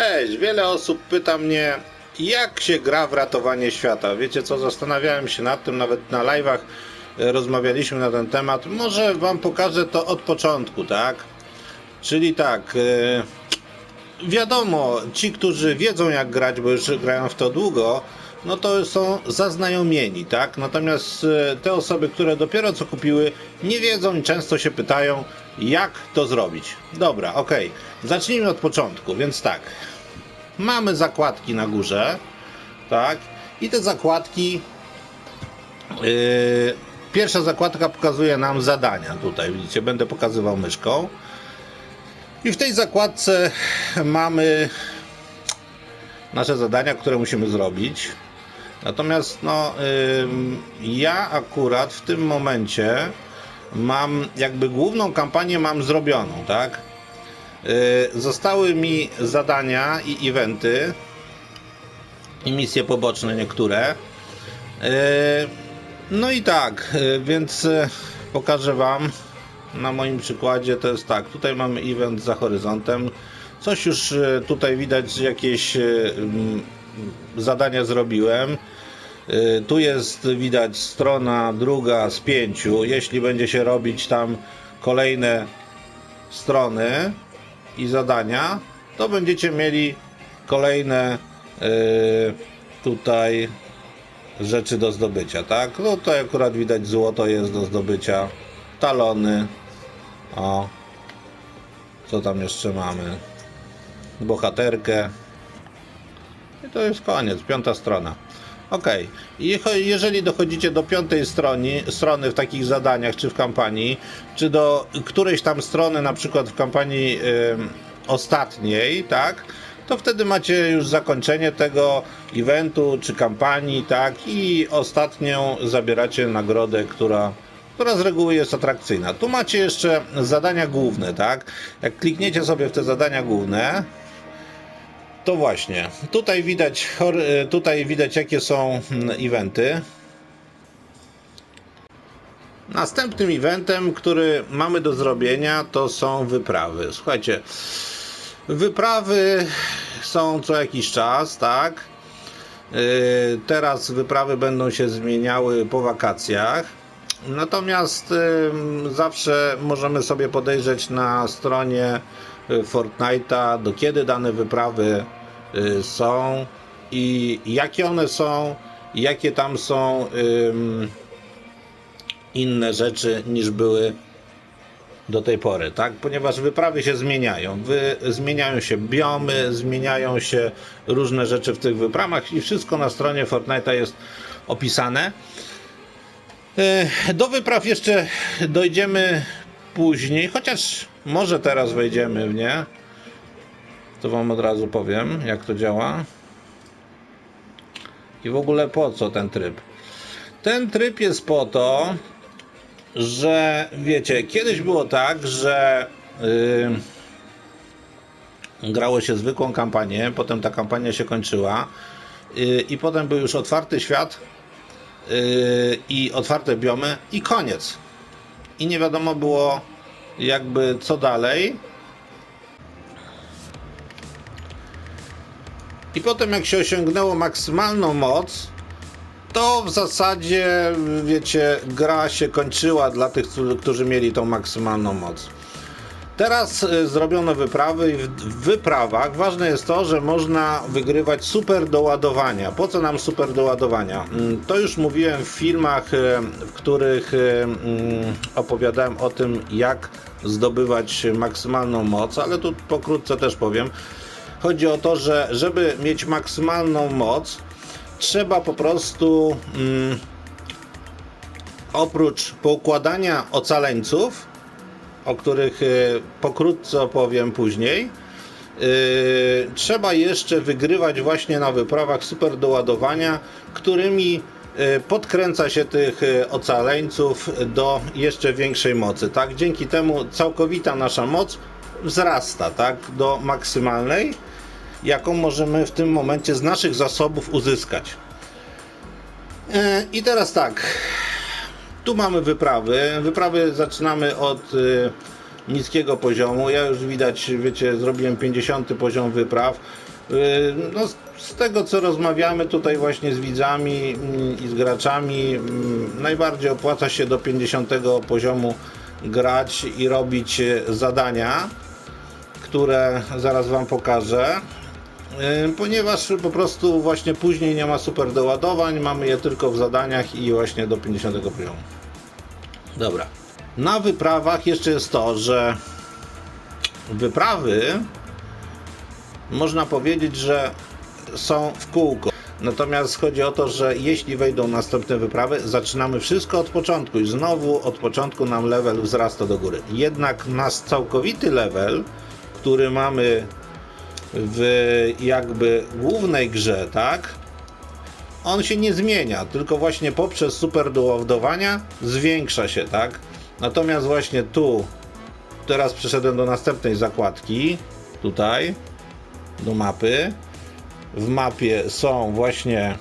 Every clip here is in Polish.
Cześć, wiele osób pyta mnie, jak się gra w ratowanie świata. Wiecie co, zastanawiałem się nad tym, nawet na live'ach e, rozmawialiśmy na ten temat. Może wam pokażę to od początku, tak? Czyli tak, e, wiadomo, ci, którzy wiedzą jak grać, bo już grają w to długo, no to są zaznajomieni, tak? Natomiast e, te osoby, które dopiero co kupiły, nie wiedzą i często się pytają, jak to zrobić. Dobra, okej. Zacznijmy od początku, więc tak. Mamy zakładki na górze, tak? I te zakładki. Yy, pierwsza zakładka pokazuje nam zadania. Tutaj widzicie, będę pokazywał myszką. I w tej zakładce mamy nasze zadania, które musimy zrobić. Natomiast no, ym, ja akurat w tym momencie mam jakby główną kampanię mam zrobioną, tak? Yy, zostały mi zadania i eventy i misje poboczne niektóre. Yy, no i tak, yy, więc pokażę Wam na moim przykładzie. To jest tak, tutaj mamy event za horyzontem. Coś już tutaj widać, jakieś mm, zadania zrobiłem. Y, Tu jest widać strona druga z pięciu. Jeśli będzie się robić tam kolejne strony i zadania, to będziecie mieli kolejne y, tutaj rzeczy do zdobycia, tak? No tutaj akurat widać złoto jest do zdobycia, talony, o, co tam jeszcze mamy? Bohaterkę. I to jest koniec, piąta strona. Ok, jeżeli dochodzicie do piątej strony, strony w takich zadaniach, czy w kampanii, czy do którejś tam strony, na przykład w kampanii ostatniej, tak, to wtedy macie już zakończenie tego eventu, czy kampanii, tak, i ostatnią zabieracie nagrodę, która która z reguły jest atrakcyjna. Tu macie jeszcze zadania główne, tak? Jak klikniecie sobie w te zadania główne, to właśnie, tutaj widać, e, tutaj widać jakie są mm, eventy. Następnym eventem, który mamy do zrobienia, to są wyprawy. Słuchajcie, wyprawy są co jakiś czas, tak? Yy, Teraz wyprawy będą się zmieniały po wakacjach. Natomiast zawsze możemy sobie podejrzeć na stronie Fortnite'a, do kiedy dane wyprawy y, są i jakie one są, jakie tam są inne rzeczy niż były do tej pory, tak? Ponieważ wyprawy się zmieniają. Wy, zmieniają się biomy, zmieniają się różne rzeczy w tych wyprawach i wszystko na stronie Fortnite'a jest opisane. E, Do wypraw jeszcze dojdziemy później, chociaż może teraz wejdziemy w nie. To wam od razu powiem, jak to działa. I w ogóle po co ten tryb? Ten tryb jest po to, że wiecie, kiedyś było tak, że yy, grało się zwykłą kampanię, potem ta kampania się kończyła yy, i potem był już otwarty świat yy, i otwarte biomy i koniec. I nie wiadomo było jakby co dalej. I potem jak się osiągnęło maksymalną moc, to w zasadzie, wiecie, gra się kończyła dla tych, którzy- mieli tą maksymalną moc. Teraz y, zrobiono wyprawy i w wyprawach ważne jest to, że można wygrywać super doładowania. Po co nam super doładowania? Mm, To już mówiłem w filmach, y, w których y, mm, opowiadałem o tym, jak zdobywać maksymalną moc, ale tu pokrótce też powiem. Chodzi o to, że żeby mieć maksymalną moc, trzeba po prostu mm, oprócz poukładania ocaleńców, o których y, pokrótce opowiem później, y, trzeba jeszcze wygrywać właśnie na wyprawach super doładowania, którymi y, podkręca się tych ocaleńców do jeszcze większej mocy. Tak? Dzięki temu całkowita nasza moc wzrasta tak? do maksymalnej, jaką możemy w tym momencie z naszych zasobów uzyskać. E, I teraz tak. Tu mamy wyprawy. Wyprawy zaczynamy od y, niskiego poziomu. Ja już widać, wiecie, zrobiłem 50 poziom wypraw. Y, No, z- tego co rozmawiamy tutaj właśnie z widzami mm, i z graczami, mm, najbardziej opłaca się do 50 poziomu grać i robić e, zadania, które zaraz Wam pokażę. Y, Ponieważ po prostu właśnie później nie ma super doładowań, mamy je tylko w zadaniach i właśnie do 50 poziomu. Dobra. Na wyprawach jeszcze jest to, że wyprawy można powiedzieć, że są w kółko. Natomiast chodzi o to, że jeśli wejdą następne wyprawy, zaczynamy wszystko od początku i znowu od początku nam level wzrasta do góry. Jednak nasz całkowity level, który mamy w jakby głównej grze, tak? On się nie zmienia, tylko właśnie poprzez super doładowania zwiększa się, tak? Natomiast właśnie tu, teraz przeszedłem do następnej zakładki, tutaj, do mapy. W mapie są właśnie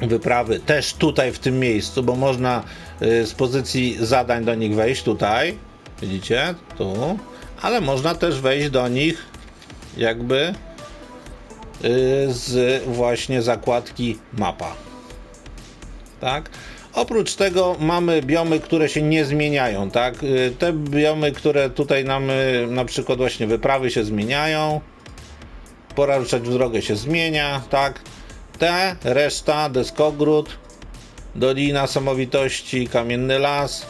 wyprawy też tutaj w tym miejscu, bo można y, z pozycji zadań do nich wejść tutaj. Widzicie? Tu. Ale można też wejść do nich jakby z właśnie zakładki mapa. Tak? Oprócz tego mamy biomy, które się nie zmieniają, tak? Y, Te biomy, które tutaj nam y, na przykład właśnie wyprawy się zmieniają, pora ruszać w drogę się zmienia, tak? Te, reszta, deskogród, Dolina Samowitości, Kamienny Las,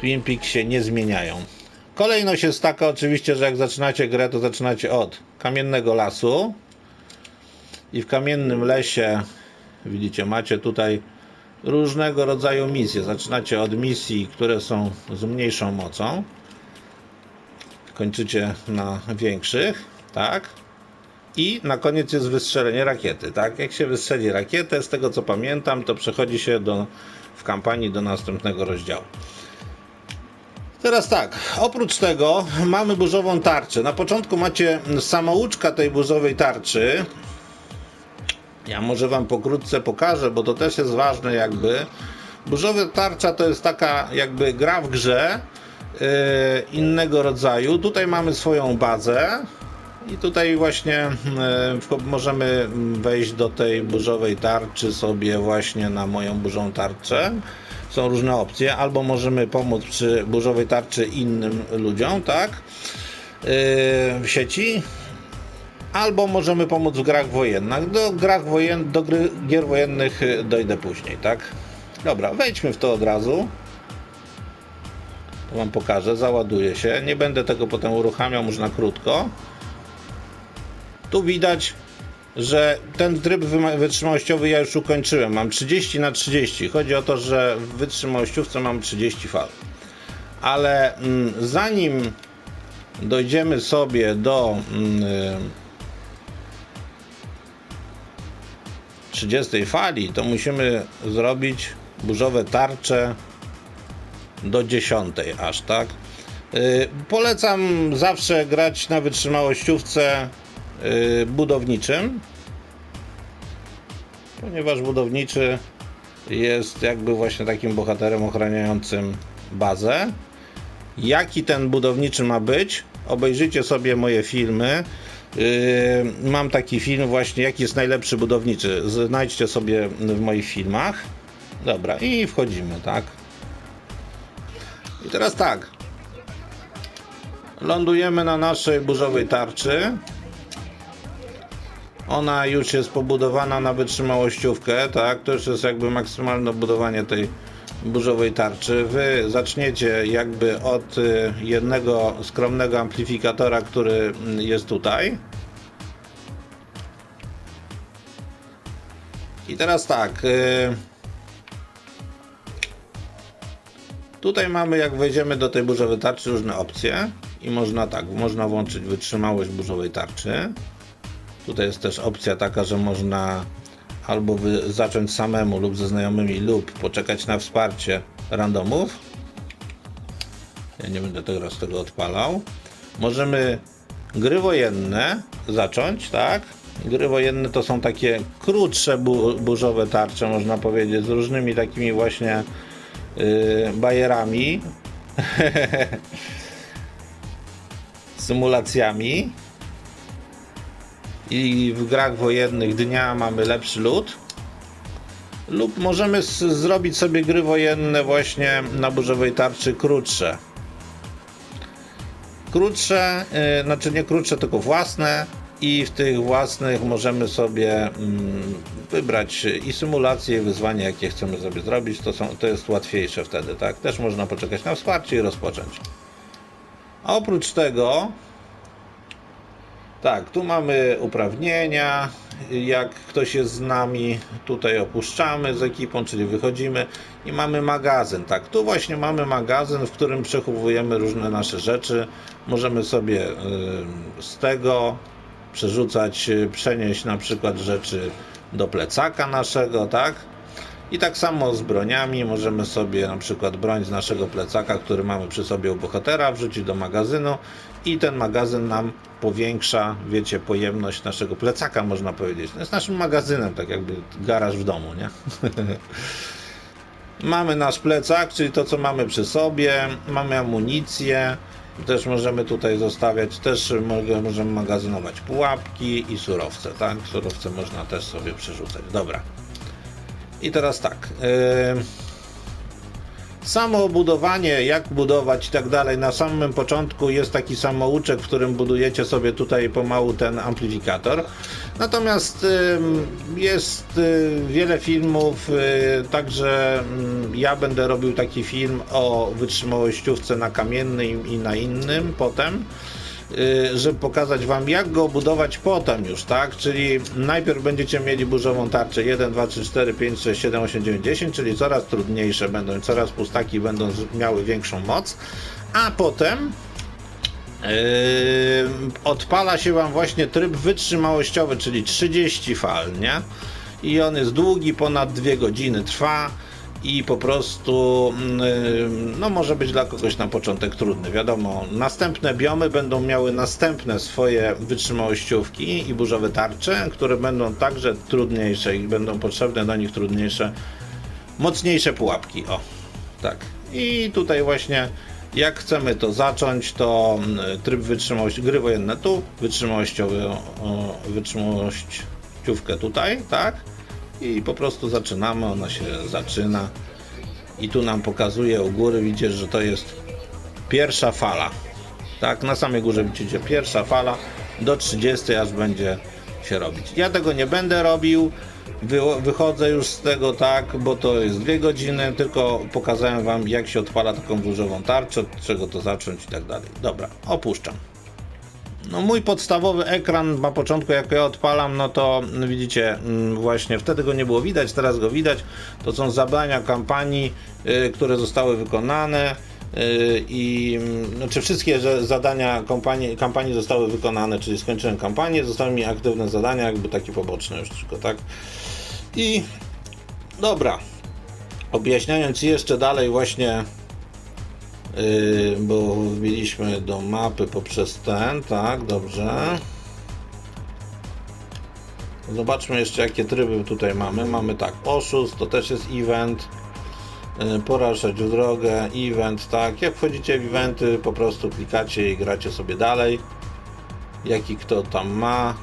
Twin Peaks się nie zmieniają. Kolejność jest taka oczywiście, że jak zaczynacie grę, to zaczynacie od Kamiennego Lasu i w Kamiennym Lesie widzicie, macie tutaj różnego rodzaju misje. Zaczynacie od misji, które są z mniejszą mocą. Kończycie na większych, tak? I na koniec jest wystrzelenie rakiety, tak? Jak się wystrzeli rakietę, z tego co pamiętam, to przechodzi się do, w kampanii do następnego rozdziału. Teraz tak, oprócz tego mamy burzową tarczę. Na początku macie samouczka tej burzowej tarczy. Ja może wam pokrótce pokażę, bo to też jest ważne jakby. Burzowa tarcza to jest taka jakby gra w grze yy, innego rodzaju. Tutaj mamy swoją bazę i tutaj właśnie yy, możemy wejść do tej burzowej tarczy sobie właśnie na moją burzową tarczę. Są różne opcje, albo możemy pomóc przy burzowej tarczy innym ludziom, tak? Yy, w sieci, albo możemy pomóc w grach wojennych. Do, grach wojen, do gry, gier wojennych y, dojdę później, tak? Dobra, wejdźmy w to od razu. To wam pokażę, załaduje się. Nie będę tego potem uruchamiał, już na krótko. Tu widać, że ten tryb wytrzymałościowy ja już ukończyłem. Mam 30 na 30. Chodzi o to, że w wytrzymałościówce mam 30 fal. Ale mm, zanim dojdziemy sobie do mm, 30 fali, to musimy zrobić burzowe tarcze do 10 aż, tak? Yy, polecam zawsze grać na wytrzymałościówce yy, budowniczym, ponieważ budowniczy jest jakby właśnie takim bohaterem ochraniającym bazę. Jaki ten budowniczy ma być? Obejrzyjcie sobie moje filmy. Yy, mam taki film właśnie, jaki jest najlepszy budowniczy. Znajdźcie sobie w moich filmach. Dobra, i wchodzimy, tak? I teraz tak. Lądujemy na naszej burzowej tarczy. Ona już jest pobudowana na wytrzymałościówkę, tak? To już jest jakby maksymalne budowanie tej burzowej tarczy. Wy zaczniecie jakby od y, jednego skromnego amplifikatora, który mm, jest tutaj. I teraz tak. y, Tutaj mamy, jak wejdziemy do tej burzowej tarczy, różne opcje. I można tak, można włączyć wytrzymałość burzowej tarczy. Tutaj jest też opcja taka, że można albo wy, zacząć samemu lub ze znajomymi, lub poczekać na wsparcie randomów. Ja nie będę teraz tego odpalał. Możemy gry wojenne zacząć, tak? Gry wojenne to są takie krótsze bu burzowe tarcze, można powiedzieć, z różnymi takimi właśnie yy, bajerami, symulacjami. I w grach wojennych dnia mamy lepszy lód. Lub możemy zrobić sobie gry wojenne właśnie na burzowej tarczy krótsze. Krótsze, yy, znaczy nie krótsze, tylko własne i w tych własnych możemy sobie mm, wybrać i symulacje, i wyzwania, jakie chcemy sobie zrobić. To, są, to jest łatwiejsze wtedy, tak? Też można poczekać na wsparcie i rozpocząć. A oprócz tego, tak, tu mamy uprawnienia. Jak ktoś jest z nami, tutaj opuszczamy z ekipą, czyli wychodzimy i mamy magazyn. Tak, tu właśnie mamy magazyn, w którym przechowujemy różne nasze rzeczy. Możemy sobie y, z tego przerzucać, y, przenieść na przykład rzeczy do plecaka naszego, tak? I tak samo z broniami możemy sobie na przykład broń z naszego plecaka, który mamy przy sobie u bohatera, wrzucić do magazynu i ten magazyn nam powiększa, wiecie, pojemność naszego plecaka, można powiedzieć. To jest naszym magazynem, tak jakby garaż w domu, nie? mamy nasz plecak, czyli to, co mamy przy sobie, mamy amunicję, też możemy tutaj zostawiać, też możemy magazynować pułapki i surowce, tak? Surowce można też sobie przerzucać. Dobra. I teraz tak. Samo budowanie, jak budować i tak dalej. Na samym początku jest taki samouczek, w którym budujecie sobie tutaj pomału ten amplifikator. Natomiast jest y, wiele filmów, y, także mm, ja będę robił taki film o wytrzymałościówce na kamiennym i na innym potem żeby pokazać Wam, jak go budować potem już, tak? Czyli najpierw będziecie mieli burzową tarczę 1, 2, 3, 4, 5, 6, 7, 8, 9, 10, czyli coraz trudniejsze będą, coraz pustaki będą miały większą moc, a potem Yy, odpala się Wam właśnie tryb wytrzymałościowy, czyli 30 fal, nie? I on jest długi, ponad 2 godziny trwa i po prostu yy, no może być dla kogoś na początek trudny. Wiadomo, następne biomy będą miały następne swoje wytrzymałościówki i burzowe tarcze, które będą także trudniejsze i będą potrzebne do nich trudniejsze, mocniejsze pułapki. O, tak. I tutaj właśnie jak chcemy to zacząć, to mm, tryb wytrzymałości, gry wojenne tu, wytrzymałościowy, wytrzymałościówkę tutaj, tak? I po prostu zaczynamy, ona się zaczyna. I tu nam pokazuje u góry, widzicie, że to jest pierwsza fala. Tak, na samej górze widzicie pierwsza fala do 30 aż będzie się robić. Ja tego nie będę robił. Wy, wychodzę już z tego tak, bo to jest dwie godziny, tylko pokazałem wam jak się odpala taką burzową tarczę, od czego to zacząć i tak dalej. Dobra, opuszczam. No mój podstawowy ekran na początku jak ja odpalam, no to widzicie, mm, właśnie wtedy go nie było widać, teraz go widać. To są zadania kampanii, y, które zostały wykonane y, i mm, znaczy wszystkie zadania kampanii, kampanii zostały wykonane, czyli skończyłem kampanię, zostały mi aktywne zadania, jakby takie poboczne już tylko, tak? I dobra, objaśniając jeszcze dalej właśnie Yy, bo wbiliśmy do mapy poprzez ten, tak, dobrze. Zobaczmy jeszcze jakie tryby tutaj mamy. Mamy tak, oszust, to też jest event. Yy, w drogę, event, tak. Jak wchodzicie w eventy, po prostu klikacie i gracie sobie dalej. Jaki kto tam ma.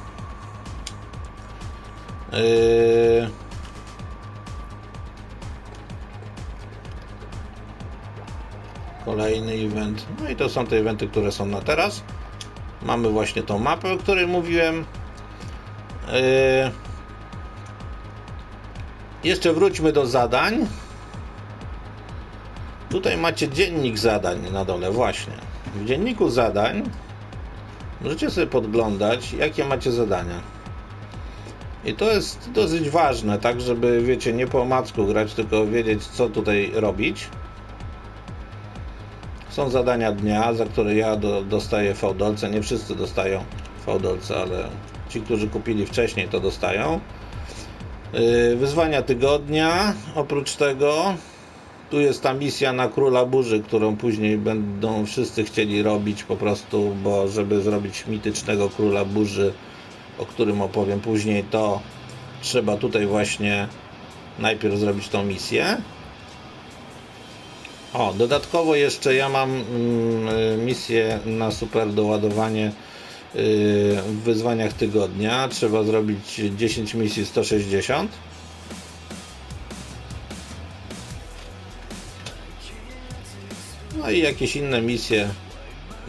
Yy, Kolejny event. No i to są te eventy, które są na teraz. Mamy właśnie tą mapę, o której mówiłem. Yy... Jeszcze wróćmy do zadań. Tutaj macie dziennik zadań na dole, właśnie. W dzienniku zadań możecie sobie podglądać, jakie macie zadania. I to jest dosyć ważne, tak, żeby, wiecie, nie po omacku grać, tylko wiedzieć, co tutaj robić. Są zadania dnia, za które ja do, dostaję fałdolce. Nie wszyscy dostają fałdolce, ale ci, którzy kupili wcześniej, to dostają. Yy, wyzwania tygodnia. Oprócz tego, tu jest ta misja na Króla Burzy, którą później będą wszyscy chcieli robić po prostu, bo żeby zrobić mitycznego Króla Burzy, o którym opowiem później, to trzeba tutaj właśnie najpierw zrobić tą misję. O, dodatkowo jeszcze ja mam mm, y, misję na super doładowanie w wyzwaniach tygodnia. Trzeba zrobić 10 misji 160. No i jakieś inne misje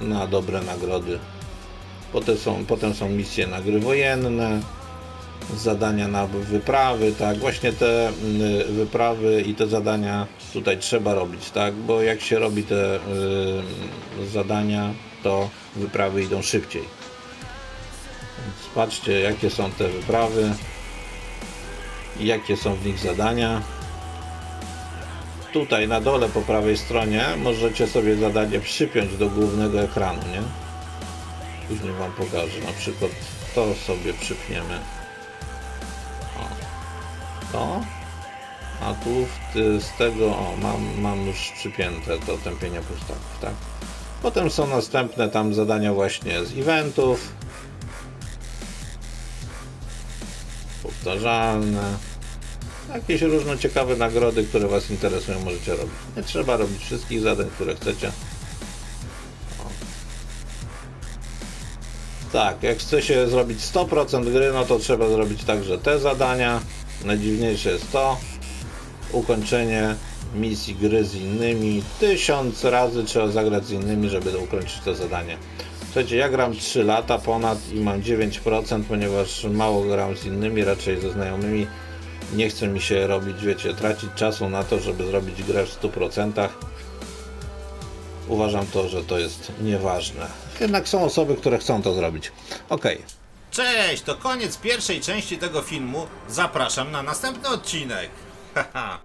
na dobre nagrody. Potem są, potem są misje na gry wojenne, zadania na wyprawy, tak, właśnie te y, wyprawy i te zadania tutaj trzeba robić, tak, bo jak się robi te y, zadania, to wyprawy idą szybciej. Więc patrzcie, jakie są te wyprawy jakie są w nich zadania. Tutaj na dole po prawej stronie możecie sobie zadanie przypiąć do głównego ekranu, nie? Później Wam pokażę. Na przykład to sobie przypniemy. O. To. A tu ty, z tego, o, mam, mam już przypięte do tępienia pustaków, tak? Potem są następne tam zadania właśnie z eventów. Powtarzalne. Jakieś różne ciekawe nagrody, które Was interesują, możecie robić. Nie trzeba robić wszystkich zadań, które chcecie. Tak, jak chce się zrobić 100% gry, no to trzeba zrobić także te zadania. Najdziwniejsze jest to, ukończenie misji gry z innymi. Tysiąc razy trzeba zagrać z innymi, żeby ukończyć to zadanie. Słuchajcie, ja gram 3 lata ponad i mam 9%, ponieważ mało gram z innymi, raczej ze znajomymi. Nie chce mi się robić, wiecie, tracić czasu na to, żeby zrobić grę w 100%. Uważam to, że to jest nieważne. Jednak są osoby, które chcą to zrobić. Okej. Cześć, to koniec pierwszej części tego filmu. Zapraszam na następny odcinek. Haha.